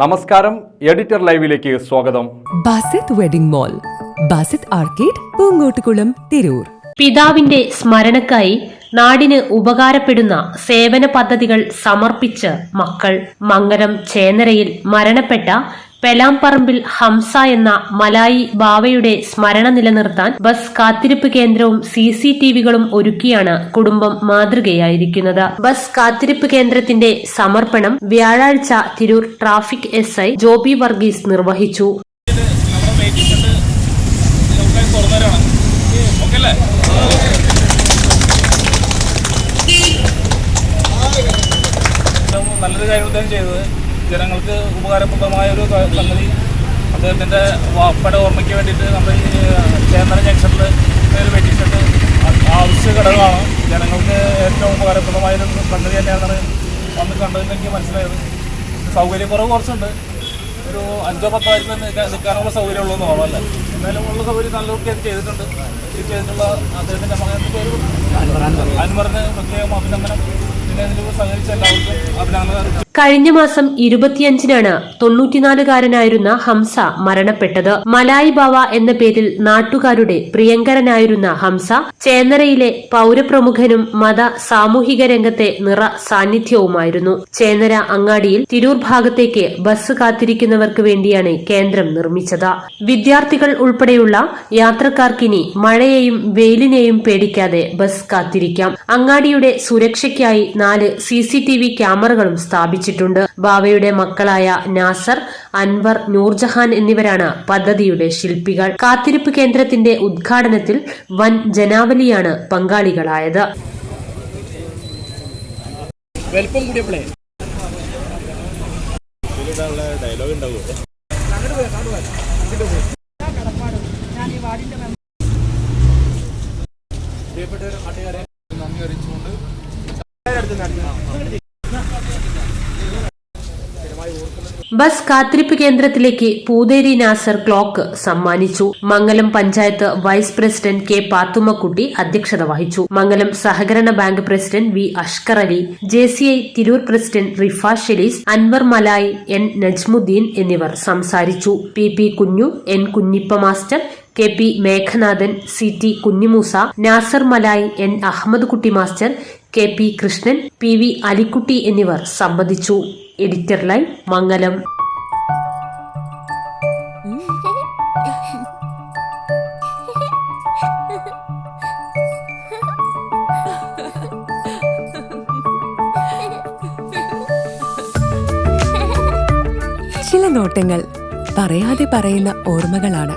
നമസ്കാരം എഡിറ്റർ ലൈവിലേക്ക് സ്വാഗതം. Basith wedding mall Basith arcade Poonkottukulam Tirur. പിതാവിന്റെ സ്മരണക്കായി നാടിന് ഉപകാരപ്പെടുന്ന സേവന പദ്ധതികൾ സമർപ്പിച്ച് മക്കൾ മംഗലം ചേനരയിൽ മരണപ്പെട്ട പെലാംപറമ്പിൽ ഹംസ എന്ന മലായി ബാവയുടെ സ്മരണ നിലനിർത്താൻ ബസ് കാത്തിരിപ്പ് കേന്ദ്രവും സി സി ടി വികളും ഒരുക്കിയാണ് കുടുംബം മാതൃകയായിരിക്കുന്നത്. ബസ് കാത്തിരിപ്പ് കേന്ദ്രത്തിന്റെ സമർപ്പണം വ്യാഴാഴ്ച Tirur traffic S I Joby Varghese നിർവഹിച്ചു. നല്ലൊരു കാര്യം ചെയ്തത്. ജനങ്ങൾക്ക് ഉപകാരപ്രദമായ ഒരു സംഗതി. അദ്ദേഹത്തിന്റെ വാപ്പയുടെ ഓർമ്മയ്ക്ക് വേണ്ടിയിട്ട് നമ്മൾ ഈ ചേന്നര ജംഗ്ഷനിൽ ഒരു വെയിറ്റിംഗ് ആവശ്യ ഘടകമാണ്. ജനങ്ങൾക്ക് ഏറ്റവും ഉപകാരപ്രദമായ ഒരു സംഗതി തന്നെയാണെന്നാണ് വന്ന് കണ്ടതിൽ എനിക്ക് മനസ്സിലായത്. സൗകര്യക്കുറവ് കുറച്ചുണ്ട്. ഒരു അഞ്ചോ പത്തോ ആയിരത്തി നിൽക്കാനുള്ള സൗകര്യം എന്ന് തോന്നല്ലേ എന്നാലും ഉള്ള സൗകര്യം നല്ല അത് ചെയ്തിട്ടുണ്ട്. ഇത് ചെയ്തിട്ടുള്ള അദ്ദേഹത്തിന്റെ മകന്റെ പേര് അൻവറിന് പ്രത്യേകം അഭിനന്ദനം. പിന്നെ ഇതിൽ സഹകരിച്ച എല്ലാവർക്കും അഭിനന്ദനം. കഴിഞ്ഞ മാസം ഇരുപത്തിയഞ്ചിനാണ് തൊണ്ണൂറ്റിനാലുകാരനായിരുന്ന ഹംസ മരണപ്പെട്ടത്. മലായി ബാവ എന്ന പേരിൽ നാട്ടുകാരുടെ പ്രിയങ്കരനായിരുന്ന ഹംസ ചേന്നരയിലെ പൗരപ്രമുഖനും മത സാമൂഹിക രംഗത്തെ നിറ സാന്നിധ്യവുമായിരുന്നു. ചേന്നര അങ്ങാടിയിൽ തിരൂർ ഭാഗത്തേക്ക് ബസ് കാത്തിരിക്കുന്നവർക്ക് വേണ്ടിയാണ് കേന്ദ്രം നിർമ്മിച്ചത്. വിദ്യാർത്ഥികൾ ഉൾപ്പെടെയുള്ള യാത്രക്കാർക്കിനി മഴയെയും വെയിലിനെയും പേടിക്കാതെ ബസ് കാത്തിരിക്കാം. അങ്ങാടിയുടെ സുരക്ഷയ്ക്കായി നാല് സി ക്യാമറകളും ടി ക്യാമറകളും ബാവയുടെ മക്കളായ നാസർ അൻവർ നൂർജഹാൻ എന്നിവരാണ് പദ്ധതിയുടെ ശില്പികൾ. കാത്തിരിപ്പ് കേന്ദ്രത്തിന്റെ ഉദ്ഘാടനത്തിൽ വൻ ജനാവലിയാണ് പങ്കാളികളായത്. വലിപ്പം കൂടിയപ്പോഴേ പ്രിയപ്പെട്ടവരെ നാട്ടുകാരെ നന്ദി അറിയിച്ചുകൊണ്ട് ബസ് കാത്തിരിപ്പ് കേന്ദ്രത്തിലേക്ക് പൂതേരി നാസർ ക്ലോക്ക് സമ്മാനിച്ചു. Mangalam panchayat vice president K Pathummakutty അധ്യക്ഷത വഹിച്ചു. മംഗലം സഹകരണ bank president V Ashkar Ali J C I Tirur president Rifa Shelees Anwar Malayi N Najmuddeen എന്നിവർ സംസാരിച്ചു. P P Kunhu N Kunhippa master K P Meghanathan C T Kunhimoosa Nasar Malayi N Ahammed Kutty master K P Krishnan P V Alikutty എന്നിവർ സംബന്ധിച്ചു. Editor line Mangalam. ചില നോട്ടങ്ങൾ പറയാതെ പറയുന്ന ഓർമ്മകളാണ്.